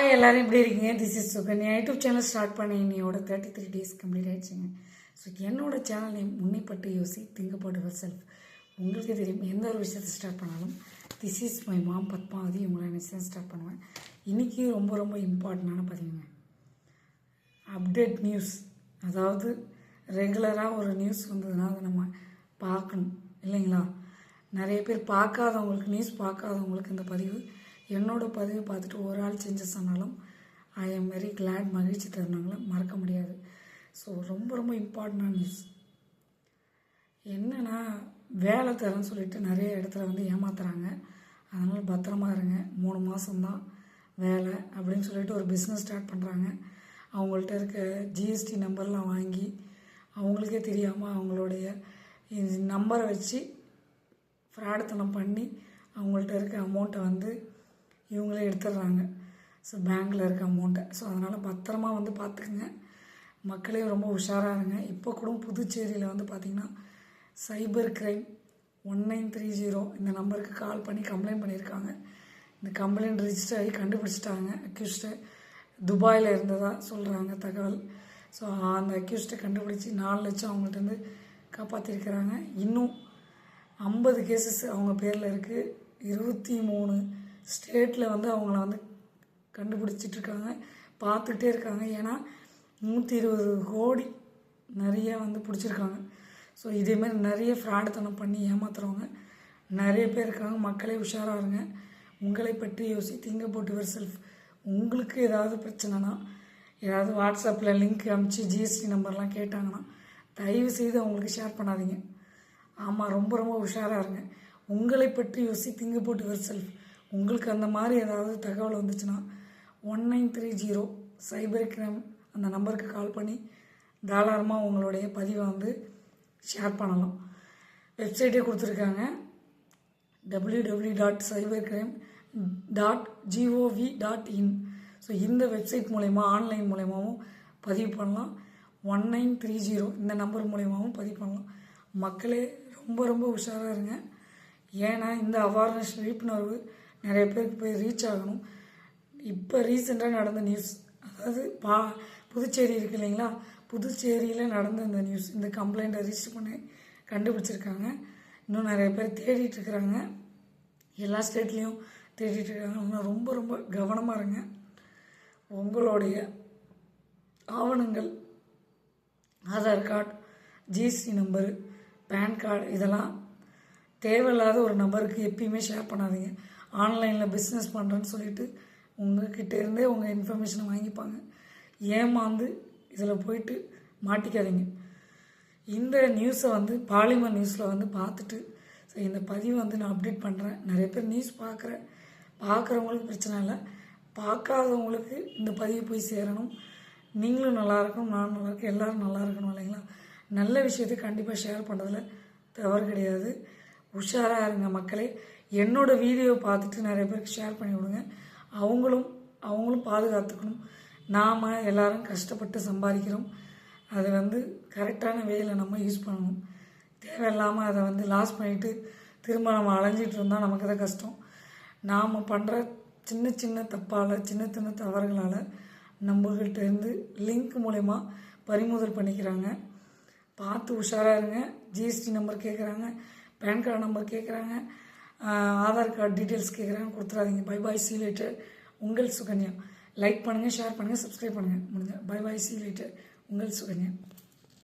எல்லோரும் எல்லாரும் எப்படி இருக்கீங்க? This is Sukanya YouTube channel start பண்ணி என்னையோட தேர்ட்டி த்ரீ டேஸ் கம்ப்ளீட் ஆயிடுச்சுங்க. ஸோ என்னோட சேனல் நேம் முன்னைப்பட்டு யோசி திங்க் அபவுட் யுவர் செல்ஃப் உங்களுக்கே தெரியும் எந்த ஒரு விஷயத்தை ஸ்டார்ட் பண்ணாலும் this is my mom Padmavathi இவங்களை நினச்சி தான் ஸ்டார்ட் பண்ணுவேன். இன்றைக்கி ரொம்ப ரொம்ப இம்பார்ட்டண்டான பதிவுங்க. அப்டேட் நியூஸ் அதாவது ரெகுலராக ஒரு நியூஸ் வந்ததுன்னா அதை நம்ம பார்க்கணும். இல்லைங்களா? நிறைய பேர் பார்க்காதவங்களுக்கு நியூஸ் பார்க்காதவங்களுக்கு இந்த பதிவு என்னோட பதிவை பார்த்துட்டு ஒரு ஆள் செஞ்ச சொன்னாலும் ஐ எம் வெரி கிளாட் மகிழ்ச்சி தருணங்களை மறக்க முடியாது. ஸோ ரொம்ப ரொம்ப இம்பார்ட்டண்டான நியூஸ் என்னென்னா வேலை தரேன்னு சொல்லிட்டு நிறைய இடத்துல வந்து ஏமாத்துறாங்க. அதனால் பத்திரமா இருங்க. மூணு மாதம்தான் வேலை அப்படின்னு சொல்லிட்டு ஒரு பிஸ்னஸ் ஸ்டார்ட் பண்ணுறாங்க அவங்கள்ட்ட இருக்க ஜிஎஸ்டி நம்பர்லாம் வாங்கி அவங்களுக்கே தெரியாமல் அவங்களுடைய நம்பரை வச்சு ஃப்ராடுத்தனம் பண்ணி அவங்கள்ட்ட இருக்க அமௌண்ட்டை வந்து இவங்களே எடுத்துடுறாங்க. ஸோ பேங்க்கில் இருக்க அமௌண்ட்டை ஸோ அதனால் பத்திரமா வந்து பார்த்துக்குங்க மக்களே ரொம்ப உஷாராக இருங்க. இப்போ கூட புதுச்சேரியில் வந்து பார்த்திங்கன்னா cyber crime one nine three zero இந்த நம்பருக்கு கால் பண்ணி கம்ப்ளைண்ட் பண்ணியிருக்காங்க. இந்த கம்ப்ளைண்ட் ரிஜிஸ்டர் ஆகி கண்டுபிடிச்சிட்டாங்க. அக்யூஸ்ட்டை துபாயில் இருந்ததாக சொல்கிறாங்க தகவல். ஸோ அந்த அக்யூஸ்ட்டை கண்டுபிடிச்சி நாலு லட்சம் அவங்கள்ட்ட இருந்து காப்பாற்றிருக்கிறாங்க இன்னும் ஐம்பது கேசஸ் அவங்க பேரில் இருக்குது இருபத்தி மூணு ஸ்டேட்டில் வந்து அவங்கள வந்து கண்டுபிடிச்சிட்டு இருக்காங்க பார்த்துக்கிட்டே இருக்காங்க. ஏன்னா நூற்றி இருபது கோடி நிறைய வந்து பிடிச்சிருக்காங்க. ஸோ இதேமாரி நிறைய ஃப்ராடுத்தனம் பண்ணி ஏமாத்துறவங்க நிறைய பேர் இருக்காங்க. மக்களே உஷாராக இருங்க. உங்களை பற்றி யோசி திங்க போட்டு யுவர் செல்ஃப் உங்களுக்கு ஏதாவது பிரச்சனைனா ஏதாவது வாட்ஸ்அப்பில் லிங்க் அனுப்பிச்சு ஜிஎஸ்டி நம்பர்லாம் கேட்டாங்கன்னா தயவு செய்து அவங்களுக்கு ஷேர் பண்ணாதீங்க. ஆமாம் ரொம்ப ரொம்ப உஷாராக இருங்க. உங்களை பற்றி யோசி திங்க போட்டு யுவர் செல்ஃப் உங்களுக்கு அந்த மாதிரி ஏதாவது தகவல் வந்துச்சுன்னா one nine three zero cyber crime அந்த நம்பருக்கு கால் பண்ணி தாராளமாக உங்களுடைய பதிவை வந்து ஷேர் பண்ணலாம். வெப்சைட்டே கொடுத்துருக்காங்க. W W dot cyber crime dot GOV dot in. So இந்த வெப்சைட் மூலயமா ஆன்லைன் மூலயமாவும் பதிவு பண்ணலாம். ஒன் நைன் த்ரீ ஜீரோ இந்த நம்பர் மூலயமாவும் பதிவு பண்ணலாம். மக்களே ரொம்ப ரொம்ப உஷாராக இருங்க. ஏன்னா இந்த அவேர்னஸ் விழிப்புணர்வு நிறைய பேருக்கு போய் ரீச் ஆகணும். இப்போ ரீசெண்டாக நடந்த நியூஸ் அதாவது பா புதுச்சேரி இருக்கு இல்லைங்களா? புதுச்சேரியில் நடந்த இந்த நியூஸ் இந்த கம்ப்ளைண்ட்டை ரிஜிஸ்டர் பண்ணி கண்டுபிடிச்சிருக்காங்க. இன்னும் நிறைய பேர் தேடிட்டு இருக்கிறாங்க. எல்லா ஸ்டேட்லேயும் தேடிட்டு இருக்காங்க. ரொம்ப ரொம்ப கவனமாக இருங்க. உங்களுடைய ஆவணங்கள் Aadhaar card GST number PAN card இதெல்லாம் தேவையில்லாத ஒரு நம்பருக்கு எப்பயுமே ஷேர் பண்ணாதீங்க. ஆன்லைனில் பிஸ்னஸ் பண்ணுறேன்னு சொல்லிட்டு உங்கள்கிட்ட இருந்தே உங்கள் இன்ஃபர்மேஷனை வாங்கிப்பாங்க. ஏமாந்து இதில் போயிட்டு மாட்டிக்காதீங்க. இந்த நியூஸை வந்து பாலிமர் நியூஸில் வந்து பார்த்துட்டு ஸோ இந்த பதிவை வந்து நான் அப்டேட் பண்ணுறேன் நிறைய பேர் நியூஸ் பார்க்குறேன் பார்க்குறவங்களுக்கு பிரச்சனை இல்லை. பார்க்காதவங்களுக்கு இந்த பதிவு போய் சேரணும். நீங்களும் நல்லாயிருக்கும் நானும் நான் நல்லா எல்லோரும் நல்லா இருக்கணும் இல்லைங்களா? நல்ல விஷயத்தை கண்டிப்பாக ஷேர் பண்ணுறதுல தவறு கிடையாது. உஷாராக இருங்க மக்களே. என்னோட வீடியோ பார்த்துட்டு நிறைய பேருக்கு ஷேர் பண்ணி விடுங்க. அவங்களும் அவங்களும் பாதுகாத்துக்கணும். நாம் எல்லோரும் கஷ்டப்பட்டு சம்பாதிக்கிறோம். அதை வந்து கரெக்டான வேயில் நம்ம யூஸ் பண்ணணும். தேவையில்லாமல் அதை வந்து லாஸ் பண்ணிவிட்டு திரும்ப நம்ம அலைஞ்சிட்டு இருந்தால் நமக்கு தான் கஷ்டம். நாம் பண்ணுற சின்ன சின்ன தப்பால் சின்ன சின்ன தவறுகளால் நம்மகிட்ட இருந்து லிங்க் மூலயமா பறிமுதல் பண்ணிக்கிறாங்க. பார்த்து உஷாராக இருங்க. ஜிஎஸ்டி நம்பர் கேட்குறாங்க பேன் கார்டு நம்பர் கேட்குறாங்க ஆதார் கார்டு டீட்டெயில்ஸ் கேட்குறாங்க கொடுத்துறாதீங்க. பை பாய் சீ லேட்டர் உங்கள் சுகன்யா. லைக் பண்ணுங்கள் ஷேர் பண்ணுங்கள் சப்ஸ்கிரைப் பண்ணுங்கள் முடிஞ்ச. பை பாய் சீ லேட்டர் உங்கள் சுகன்யா.